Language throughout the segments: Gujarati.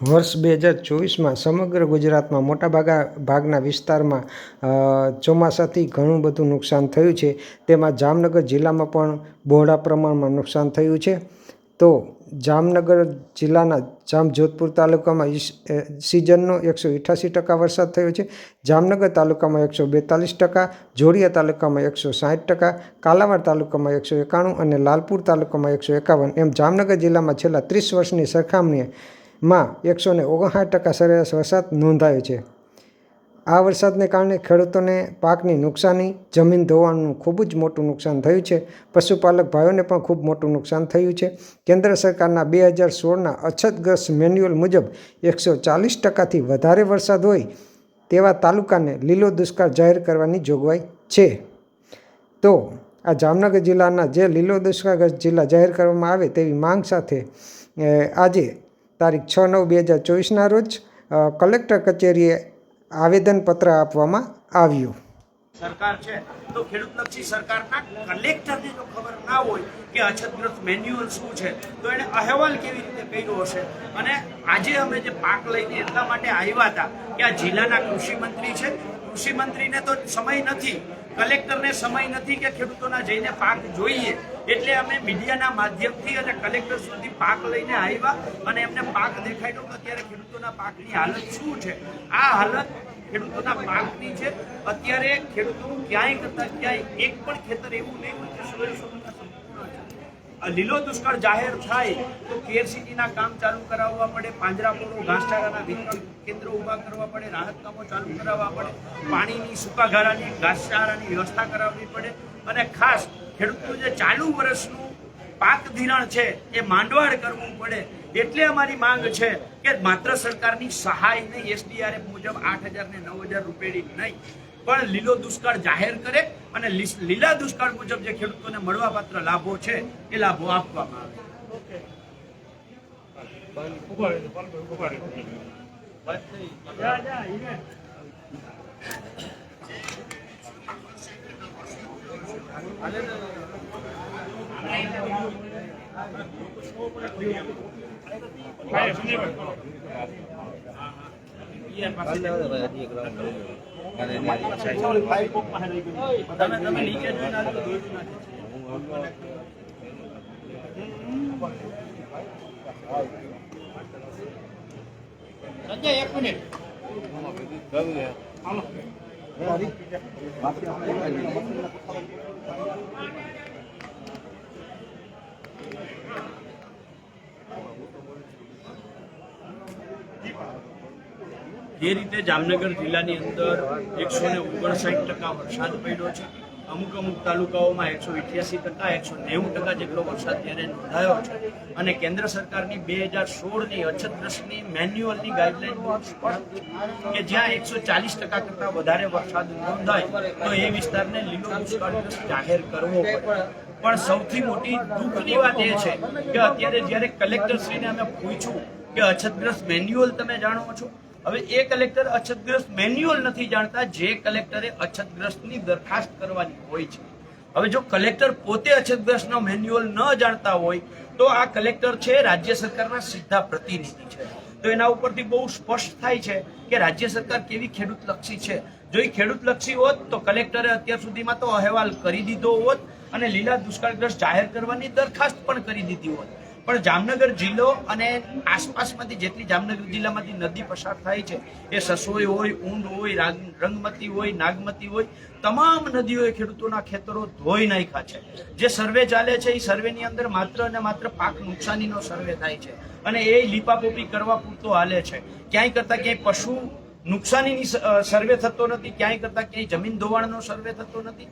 વર્ષ બે હજાર ચોવીસમાં સમગ્ર ગુજરાતમાં મોટાભાગા ભાગના વિસ્તારમાં ચોમાસાથી ઘણું બધું નુકસાન થયું છે. તેમાં જામનગર જિલ્લામાં પણ બહોળા પ્રમાણમાં નુકસાન થયું છે. તો જામનગર જિલ્લાના જામજોધપુર તાલુકામાં સિઝનનો એકસો અઠ્યાસી ટકા વરસાદ થયો છે. જામનગર તાલુકામાં એકસો બેતાલીસ ટકા, જોડિયા તાલુકામાં એકસો સાઠ ટકા, કાલાવાડ તાલુકામાં એકસો એકાણું અને લાલપુર તાલુકામાં એકસો એકાવન. એમ જામનગર જિલ્લામાં છેલ્લા ત્રીસ વર્ષની સરખામણીએ માં એકસો ને ઓગણસાઠ ટકા સરેરાશ વરસાદ નોંધાયો છે. આ વરસાદને કારણે ખેડૂતોને પાકની નુકસાની, જમીન ધોવાણનું ખૂબ જ મોટું નુકસાન થયું છે. પશુપાલક ભાઈઓને પણ ખૂબ મોટું નુકસાન થયું છે. કેન્દ્ર સરકારના બે હજાર સોળના અછતગ્રસ્ત મેન્યુઅલ મુજબ એકસો ચાલીસ ટકાથી વધારે વરસાદ હોય તેવા તાલુકાને લીલો દુષ્કાળ જાહેર કરવાની જોગવાઈ છે. તો આ જામનગર જિલ્લાના જે લીલો દુષ્કાળગ્રસ્ત જિલ્લા જાહેર કરવામાં આવે તેવી માંગ સાથે આજે તારીખ છ નવ બે હજાર ચોવીસના રોજ કલેક્ટર કચેરીએ આવેદનપત્ર આપવામાં આવ્યું. સરકાર છે, તો ખેડૂતલક્ષી સરકારના કલેક્ટરને જો ખબર ના હોય કે અછતગ્રસ્ત મેન્યુઅલ શું છે, તો એને અહેવાલ કેવી રીતે કર્યો હશે? અને આજે અમે જે પાક લઈને એટલા માટે આવ્યા હતા કે આ જિલ્લાના કૃષિ મંત્રી છે. કૃષિ મંત્રીને તો સમય નથી કલેક્ટરને સમય નથી કે ખેડૂતોના જઈને પાક જોઈએ એટલે અમે મીડિયાના માધ્યમથી અને કલેક્ટર સુધી પાક લઈને આવ્યા અને એમને પાક દેખાડ્યો કે અત્યારે ખેડૂતોના પાકની હાલત શું છે? આ હાલત ખેડૂતોના પાકની છે. અત્યારે ખેડૂતો ક્યાંય કરતા ક્યાંય એક પણ ખેતર એવું નહીં કે સંપૂર્ણ લીલો દુષ્કાળ જાહેર થાય તો કેરસીટીના કામ ચાલુ કરાવવા પડે, પાંજરાપોળો, ઘાસચારાના વિતરણ કેન્દ્રો ઊભા કરવા પડે, રાહત કામો ચાલુ કરાવવા પડે, પાણીની સુકાઘારાની ઘાસચારાની વ્યવસ્થા કરાવવી પડે. અને ખાસ ખેડૂતનું જે ચાલુ વર્ષનું પાક ધિરાણ છે, એ માંડવાળ કરવું પડે. એટલે અમારી માંગ છે કે માત્ર સરકારની સહાય નહીં, એસડીઆરએફ મુજબ આઠ હજાર ને નવ હજાર રૂપિયાની નહીં. પણ લીલો દુષ્કાળ જાહેર કરે અને લીલા દુષ્કાળ મુજબ જે ખેડૂતોને મળવાપાત્ર લાભો છે, એ લાભો આપવામાં આવે. તમે તમે નીચે જોઈને એક મિનિટ જે રીતે જામનગર જિલ્લાની અંદર એકસો ને ઓગણસાઠ ટકા વરસાદ પડ્યો છે અમુક અમુક તાલુકાઓમાં એકસો ઇઠ્યાસી ટકા, એકસો નેવું ટકા જેટલો વરસાદ ત્યારે નોંધાયો છે. અને કેન્દ્ર સરકારની બે હજાર સોળની અછતગ્રસ્તની મેન્યુઅલની ગાઈડલાઈન બહુ કે જ્યાં એકસો ચાલીસ ટકા કરતાં વધારે વરસાદ નોંધાય, તો એ વિસ્તારને લીલો દુષ્કાળગ્રસ્ત જાહેર કરવો પણ સૌથી મોટી દુઃખની વાત એ છે કે અત્યારે જ્યારે કલેક્ટરશ્રીને અમે પૂછ્યું કે અછતગ્રસ્ત મેન્યુઅલ તમે જાણો છો હવે એ કલેક્ટર અછતગ્રસ્ત મેન્યુઅલ નથી જાણતા, જે કલેક્ટરે અછતગ્રસ્તની દરખાસ્ત કરવાની હોય છે. હવે જો કલેક્ટર પોતે અછતગ્રસ્તનો મેન્યુઅલ ન જાણતા હોય, તો આ કલેક્ટર છે રાજ્ય સરકારના સીધા પ્રતિનિધિ છે. તો એના ઉપરથી બહુ સ્પષ્ટ થાય છે કે રાજ્ય સરકાર કેવી ખેડૂતલક્ષી છે. જો એ ખેડૂતલક્ષી હોત, તો કલેક્ટરે અત્યાર સુધીમાં તો અહેવાલ કરી દીધો હોત અને લીલા દુષ્કાળગ્રસ્ત જાહેર કરવાની દરખાસ્ત પણ કરી દીધી હોત. પણ જામનગર જિલ્લો અને આસપાસમાંથી જેટલી જામનગર જિલ્લામાંથી નદી પસાર થાય છે, એ સસોઈ હોય, ઊંડ હોય રંગમતી હોય, નાગમતી હોય, તમામ નદીઓએ ખેડૂતોના ખેતરો ધોઈ નાખ્યા છે. જે સર્વે ચાલે છે, એ સર્વેની અંદર માત્ર અને માત્ર પાક નુકસાનીનો સર્વે થાય છે અને એ લીપાપોપી કરવા પૂરતો હાલે છે. ક્યાંય કરતાં ક્યાંય પશુ નુકસાનીની સર્વે થતો નથી, ક્યાંય કરતા ક્યાંય જમીન ધોવાણનો સર્વે થતો નથી.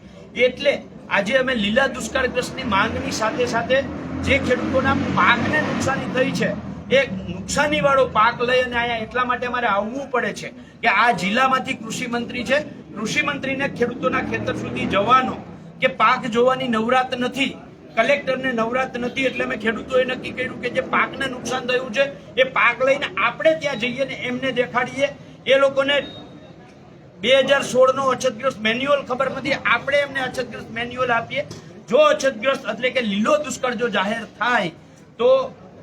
એટલે આજે અમે લીલા દુષ્કાળગ્રસ્તની માંગની સાથે સાથે જે ખેડૂતોના પાકને નુકસાની થઈ છે, એ નુકસાની વાળો પાક લઈ અને અહીંયા એટલા માટે અમારે આવવું પડે છે કે આ જિલ્લામાંથી કૃષિ મંત્રી છે. કૃષિ ખેડૂતોના ખેતર સુધી જવાનો કે પાક જોવાની નવરાત નથી, કલેક્ટરને નવરાત નથી એટલે મેં ખેડૂતોએ નક્કી કર્યું કે જે પાકને નુકસાન થયું છે, એ પાક લઈને આપણે ત્યાં જઈએ ને એમને દેખાડીએ. એ લોકોને બે હજાર સોળનો અછતગ્રસ્ત મેન્યુઅલ ખબર નથી, આપણે એમને અછતગ્રસ્ત મેન્યુઅલ આપીએ. જો અછતગ્રસ્ત એટલે કે લીલો દુષ્કાળ જો જાહેર થાય, તો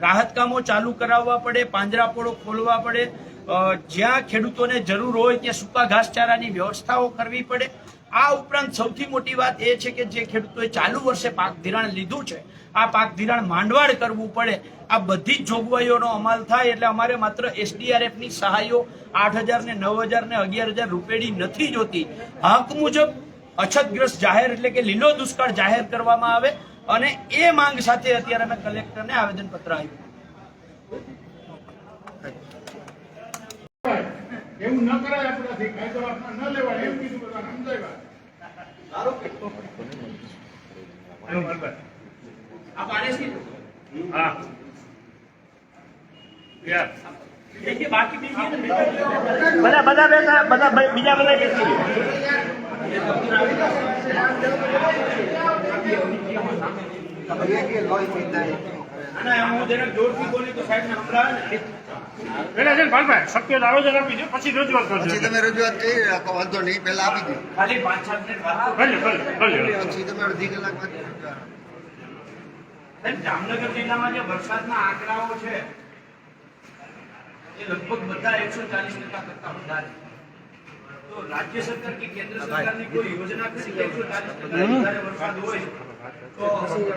રાહત કામો ચાલુ કરાવવા પડે પાંજરાપોળો ખોલવા પડે જ્યાં ખેડૂતોને જરૂર હોય ત્યાં સૂકા ઘાસચારાની વ્યવસ્થાઓ કરવી પડે. આ ઉપરાંત સૌથી મોટી વાત એ છે કે જે ખેડૂતોએ ચાલુ વર્ષે પાક ધિરાણ લીધું છે, આ પાક ધિરાણ માંડવાળ કરવું પડે. આ બધી જ જોગવાઈઓનો અમલ થાય એટલે અમારે માત્ર એસડીઆરએફની સહાયો આઠ હજાર ને નવ હજાર ને અગિયાર હજાર રૂપેડી નથી જોતી. હક મુજબ અછતગ્રસ્ત જાહેર એટલે કે લીલો દુષ્કાળ જાહેર કરવામાં આવે અને એ માંગ સાથે અત્યારે અમે કલેક્ટરને આવેદનપત્ર આપ્યું. એવું ન બધા બધા બેઠા બધા બીજા બધા પછી રજૂઆત પછી તમે રજૂઆત કરી રાખો વાંધો નહીં પહેલા આપી દો ખાલી પાંચ સાત મિનિટ વાત ભલે ભલે ભલે. પછી તમે અડધી કલાક બાદ જામનગર જિલ્લામાં જે વરસાદના આંકડાઓ છે એ લગભગ બધા એકસો ચાલીસ ટકા કરતા વધારે તો રાજ્ય સરકાર કે કેન્દ્ર સરકારની કોઈ યોજના કરી એકસો ચાલીસ ટકા વધારે વરસાદ હોય તો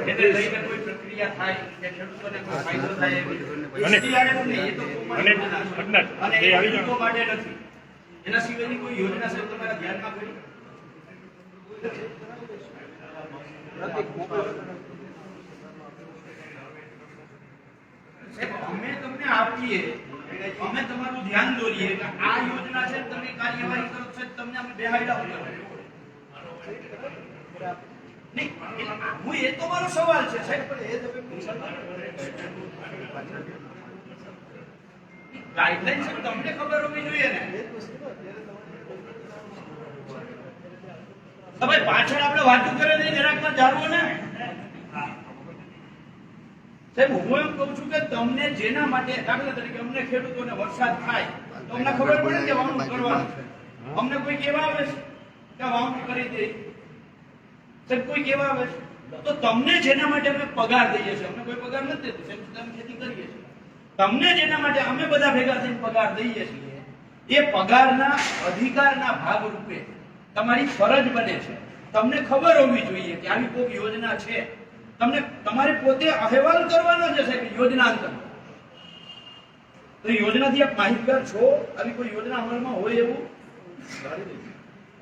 એને લઈને કોઈ પ્રક્રિયા થાય કે ખેડૂતોને કોઈ ફાયદો થાય એવી અને- SDRF નહીં, એ તો અને યોજના છે. અજ્ઞાત, અને એ એ આવી જાઓ. ખેડૂતો માટે નથી એના સિવાયની કોઈ યોજના સાહેબ તમારા ધ્યાનમાં પડી અમે તમને આપીએ અમે તમારું ધ્યાન દોરીએ કે આ યોજના છે તમે કાર્યવાહી કરો છો તમને અમે બેહાડ્યા હું એ તો મારો સવાલ છે સાહેબ. પણ એ તમે ગાઈડલાઈન છે તમને ખબર હોવી જોઈએ ને? હવે પાછળ આપણે વાતો કરે નહીં જરાકમાં ને? સાહેબ હું એમ કહું છું કે તમને જેના માટે દાખલા તરીકે અમને ખેડૂતોને વરસાદ થાય તો અમને ખબર પડે કે વાવણું કરવાનું અમને કોઈ કેવા આવે છે કે વાવણું કરી દે. સાહેબ કોઈ કેવા આવે? તો તમને જેના માટે અમે પગાર દઈએ છીએ? અમને કોઈ પગાર નથી દેતો. સાહેબ અમે ખેતી કરીએ છીએ. તમને જેના માટે અમે બધા ભેગા થઈને પગાર દઈએ છીએ એ પગારના અધિકારના ભાગરૂપે તમારી ફરજ બને છે. તમને ખબર હોવી જોઈએ કે આવી કોઈ યોજના છે. તમને તમારે પોતે અહેવાલ કરવાનો છે સાહેબ યોજના અંતર તો યોજનાથી આપ માહિતગાર છો? આવી કોઈ યોજના અમલમાં હોય એવું?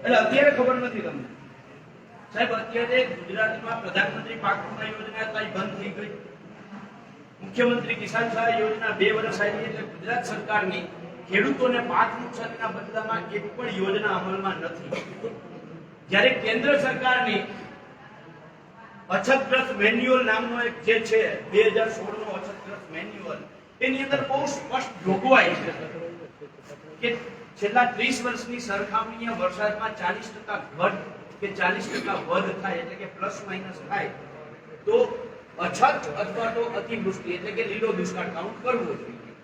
એટલે અત્યારે ખબર નથી તમને. સાહેબ, અત્યારે ગુજરાતમાં પ્રધાનમંત્રી પાક યોજના કઈ બંધ થઈ ગઈ. મુખ્યમંત્રી કિસાન સહાય યોજના બે વર્ષ આવી એટલે ગુજરાત સરકારની ખેડૂતોને પાક નુકસાનના બદલામાં એક પણ યોજના અમલમાં નથી. જ્યારે કેન્દ્ર સરકારની અછતગ્રસ્ત મેન્યુઅલ નામનો એક જે છે, બે હજાર સોળ નો અછતગ્રસ્ત મેન્યુઅલ, એની અંદર બહુ સ્પષ્ટ જોગવાઈ છે. કે છેલ્લા ત્રીસ વર્ષની સરખામણીએ વરસાદમાં ચાલીસ ટકા ઘટ કે ચાલીસ ટકા વધ થાય એટલે કે પ્લસ માઇનસ થાય તો અછત અથવા તો અતિવૃષ્ટિ એટલે કે લીલો દુષ્કાળ કાઉન્ટ કરવો જોઈએ.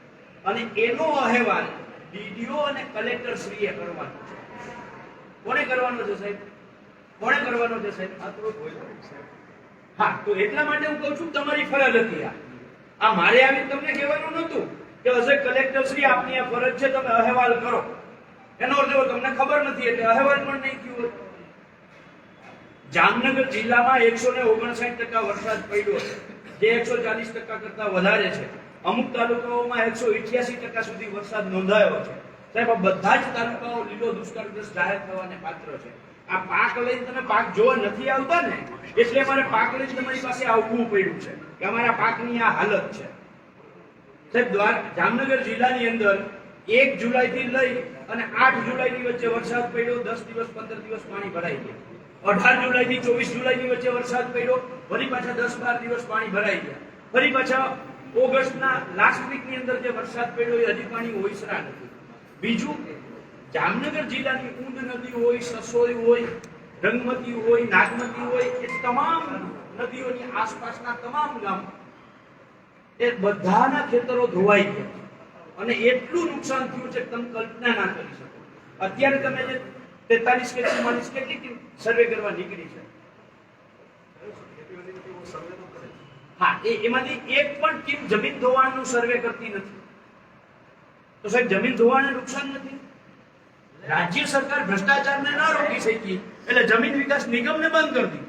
અને એનો અહેવાલ ડીડીઓ અને કલેક્ટર શ્રીએ કરવાનો છે. કોને કરવાનો છે સાહેબ? કોને કરવાનો છે સાહેબ? આ તો હા તો એટલા માટે હું કહું છું તમારી ફરજ હતી આ. આ મારે આવી તમને કહેવાનું નહોતું કે હશે કલેક્ટર શ્રી આપની આ ફરજ છે તમે અહેવાલ કરો. એનો અર્થ એવો તમને ખબર નથી એટલે અહેવાલ પણ નહીં થયું હોય. જામનગર જિલ્લામાં એકસો ને ઓગણસાઠ ટકા વરસાદ પડ્યો છે. જે એકસો ચાલીસ ટકા કરતા વધારે છે. અમુક તાલુકાઓમાં એકસો ઇઠ્યાસી ટકા સુધી વરસાદ નોંધાયો છે. સાહેબ, આ બધા જ તાલુકાઓ લીલો દુષ્કાળગ્રસ્ત જાહેર થવાને પાત્ર છે. આ પાક લઈને તમે પાક જોવા નથી આવતા ને, એટલે મારે પાક લઈને તમારી પાસે આવવું પડ્યું છે કે અમારા પાકની આ હાલત છે. સાહેબ, દ્વાર જામનગર જિલ્લાની અંદર એક જુલાઈ થી લઈ અને આઠ જુલાઈ ની વચ્ચે વરસાદ પડ્યો, દસ દિવસ, પંદર દિવસ પાણી ભરાઈ ગયા. અઢાર જુલાઈ થી ચોવીસ જુલાઈ ની વચ્ચે વરસાદ પડ્યો. ફરી પાછા દસ બાર દિવસ પાણી ભરાઈ ગયા. ફરી પાછા ઓગસ્ટના લાસ્ટ વીકની અંદર જે વરસાદ પડ્યો એ હજી પાણી ઓઈસરા નથી. બીજું, જામનગર જિલ્લાની ઊંડ નદી હોય, સસોઈ હોય, રંગમતી હોય, નાગમતી હોય, એ તમામ નદીઓની આસપાસના તમામ ગામ એ બધાના ખેતરો ધોવાઈ ગયા અને એટલું નુકસાન થયું છે તમે કલ્પના ના કરી શકો. અત્યારે તમે જે તેતાલીસ કે ચુમ્માલીસ કેટલી સર્વે કરવા નીકળી છે? હા, એ એમાંથી એક પણ ટીમ જમીન ધોવાણનું સર્વે કરતી નથી? તો સાહેબ, જમીન ધોવાણને નુકસાન નથી? રાજ્ય સરકાર ભ્રષ્ટાચારને ના રોકી શકી, એટલે જમીન વિકાસ નિગમને બંધ કરી દીધું.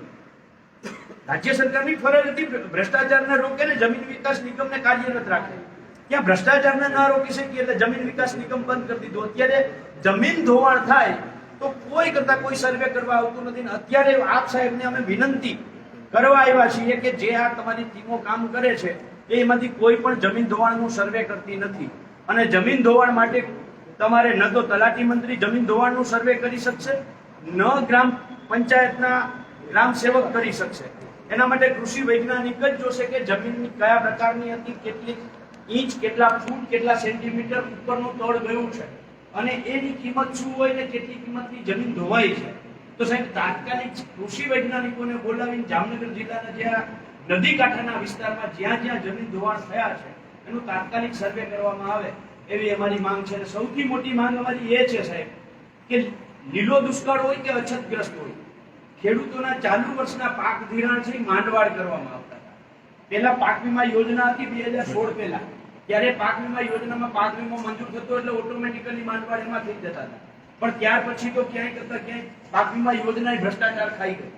રાજ્ય સરકારની ફરજ હતી ભ્રષ્ટાચારને રોકે ને જમીન વિકાસ નિગમને કાર્યરત રાખે. ત્યાં ભ્રષ્ટાચારને ના રોકી શકી, એટલે જમીન વિકાસ નિગમ બંધ કરી દીધું. અત્યારે જમીન ધોવાણ થાય તો કોઈ કરતા કોઈ સર્વે કરવા આવતું નથી અત્યારે આપ સાહેબને અમે વિનંતી કરવા આવ્યા છીએ કે જે આ તમારી ટીમો કામ કરે છે, એમાંથી કોઈ પણ જમીન ધોવાણનું સર્વે કરતી નથી. અને જમીન ધોવાણ માટે તમારે ન તો તલાટી મંત્રી જમીન ધોવાણનું સર્વે કરી શકશે, ન ગ્રામ પંચાયતના ગ્રામ સેવક કરી શકશે. એના માટે કૃષિ વૈજ્ઞાનિક જ જોશે કે જમીનની કયા પ્રકારની હતી, કેટલી ઇંચ, કેટલા ફૂટ, કેટલા સેન્ટીમીટર ઉપરનું તળ ગયું છે. અને એની કિંમત શું હોય ને કેટલી કિંમતની જમીન ધોવાઈ છે? તો સાહેબ, તાત્કાલિક કૃષિ વૈજ્ઞાનિકોને બોલાવીને જામનગર જિલ્લાના જ્યાં નદી કાંઠાના વિસ્તારમાં જ્યાં જ્યાં જમીન ધોવાણ થયા છે, એનું તાત્કાલિક સર્વે કરવામાં આવે એવી અમારી માંગ છે. અને સૌથી મોટી માંગ અમારી એ છે સાહેબ, કે લીલો દુષ્કાળ હોય કે અછતગ્રસ્ત હોય, ખેડૂતોના ચાલુ વર્ષના પાક ધિરાણ છે માંડવાળ કરવામાં આવતા હતા. પહેલા પાક વીમા યોજના હતી બે હજાર સોળ પહેલા. ત્યારે પાક વીમા યોજનામાં પાક વીમો મંજૂર થતો એટલે ઓટોમેટિકલી માંડવાડીમાં થઈ જતા હતા. પણ ત્યાર પછી તો ક્યાંય કરતા ક્યાંય પાક વીમા યોજના ભ્રષ્ટાચાર ખાઈ ગઈ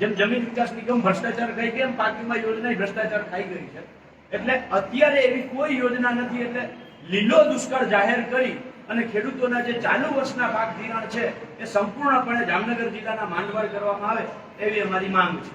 જેમ જમીન વિકાસ નિગમ ભ્રષ્ટાચાર ખાઈ ગઈ એમ પાક વીમા યોજના ભ્રષ્ટાચાર ખાઈ ગઈ છે. એટલે અત્યારે એવી કોઈ યોજના નથી, એટલે લીલો દુષ્કાળ જાહેર કરી અને ખેડૂતોના જે ચાલુ વર્ષના પાક ધિરાણ છે, એ સંપૂર્ણપણે જામનગર જિલ્લાના માંડવાડ કરવામાં આવે, એવી અમારી માંગ છે.